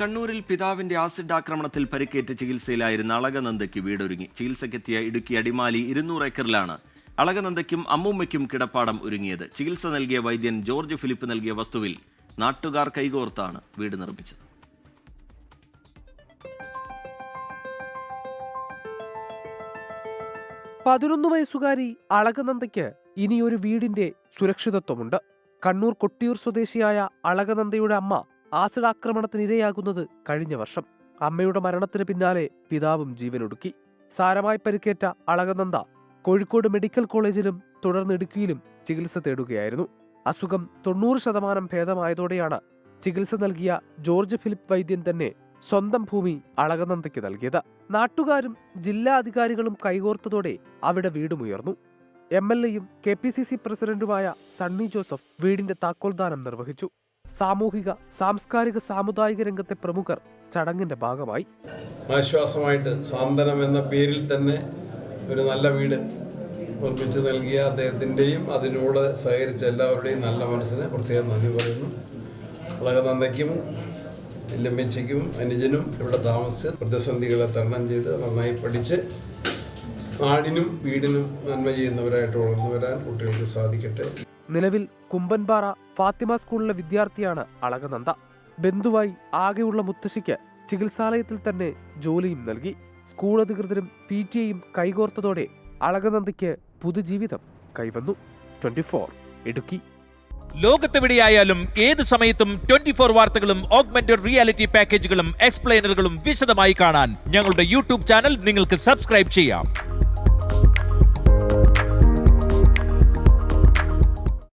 കണ്ണൂരിൽ പിതാവിന്റെ ആസിഡ് ആക്രമണത്തിൽ പരിക്കേറ്റ് ചികിത്സയിലായിരുന്ന അളകനന്ദയ്ക്ക് വീടൊരുങ്ങി. ചികിത്സയ്ക്കെത്തിയ ഇടുക്കി അടിമാലി ഇരുന്നൂറ് ഏക്കറിലാണ് അളകനന്ദയ്ക്കും അമ്മൂമ്മയ്ക്കും കിടപ്പാടം ഒരുങ്ങിയത്. ചികിത്സ നൽകിയ വൈദ്യൻ ജോർജ് ഫിലിപ്പ് നൽകിയ വസ്തുവിൽ നാട്ടുകാർ കൈകോർത്താണ് വീട് നിർമ്മിച്ചത്. പതിനൊന്ന് വയസ്സുകാരി അളകനന്ദയ്ക്ക് ഇനിയൊരു വീടിന്റെ സുരക്ഷിതത്വമുണ്ട്. കണ്ണൂർ കൊട്ടിയൂർ സ്വദേശിയായ അളകനന്ദയുടെ അമ്മ ആസിഡ് ആക്രമണത്തിനിരയാകുന്നത് കഴിഞ്ഞ വർഷം. അമ്മയുടെ മരണത്തിന് പിന്നാലെ പിതാവും ജീവനൊടുക്കി. സാരമായി പരിക്കേറ്റ അളകനന്ദ കോഴിക്കോട് മെഡിക്കൽ കോളേജിലും തുടർന്ന് ഇടുക്കിയിലും ചികിത്സ തേടുകയായിരുന്നു. അസുഖം തൊണ്ണൂറ് ശതമാനം ഭേദമായതോടെയാണ് ചികിത്സ നൽകിയ ജോർജ് ഫിലിപ്പ് വൈദ്യൻ തന്നെ സ്വന്തം ഭൂമി അളകനന്ദയ്ക്ക് നൽകിയത്. നാട്ടുകാരും ജില്ലാ അധികാരികളും കൈകോർത്തതോടെ അവിടെ വീടുമുയർന്നു. എം എൽ എയും കെ പി സി സി പ്രസിഡന്റുമായ സണ്ണി ജോസഫ് വീടിന്റെ താക്കോൽദാനം നിർവഹിച്ചു. സാമൂഹിക സാംസ്കാരിക സാമുദായിക രംഗത്തെ പ്രമുഖർ ചടങ്ങിന്റെ ഭാഗമായി. ആശ്വാസമായിട്ട് സാന്ത്വനം എന്ന പേരിൽ തന്നെ ഒരു നല്ല വീട് നിർമ്മിച്ച് നൽകിയ അദ്ദേഹത്തിന്റെയും അതിനോട് സഹകരിച്ച എല്ലാവരുടെയും നല്ല മനസ്സിന് പ്രത്യേകം നന്ദി പറയുന്നു. വളരെ അളകനന്ദയ്ക്കും ലമ്മച്ചയ്ക്കും അനുജനും ഇവിടെ താമസിച്ച് പ്രതിസന്ധികളെ തരണം ചെയ്ത് നന്നായി പഠിച്ച് നാടിനും വീടിനും നന്മ ചെയ്യുന്നവരായിട്ട് വളർന്നു വരാൻ കുട്ടികൾക്ക് സാധിക്കട്ടെ. നിലവിൽ കുമ്പൻപാറ ഫാത്തിമ സ്കൂളിലെ വിദ്യാർത്ഥിയാണ് അളകനന്ദ. ബന്ധുവായി ആകെയുള്ള മുത്തശ്ശിക്ക് ചികിത്സാലയത്തിൽ തന്നെ ജോലിയും നൽകി. സ്കൂൾ അധികൃതരും പി ടി എയും കൈകോർത്തതോടെ അളകനന്ദയ്ക്ക് പുതുജീവിതം കൈവന്നു. Twenty four Idukki. ലോകത്തെവിടെയായാലും ഏത് സമയത്തും ട്വന്റി ഫോർ വാർത്തകളും ഓഗ്മെന്റഡ് റിയാലിറ്റി പാക്കേജുകളും എക്സ്പ്ലെയിനറുകളും വിശദമായി കാണാൻ ഞങ്ങളുടെ യൂട്യൂബ് ചാനൽ നിങ്ങൾക്ക് സബ്സ്ക്രൈബ് ചെയ്യാം.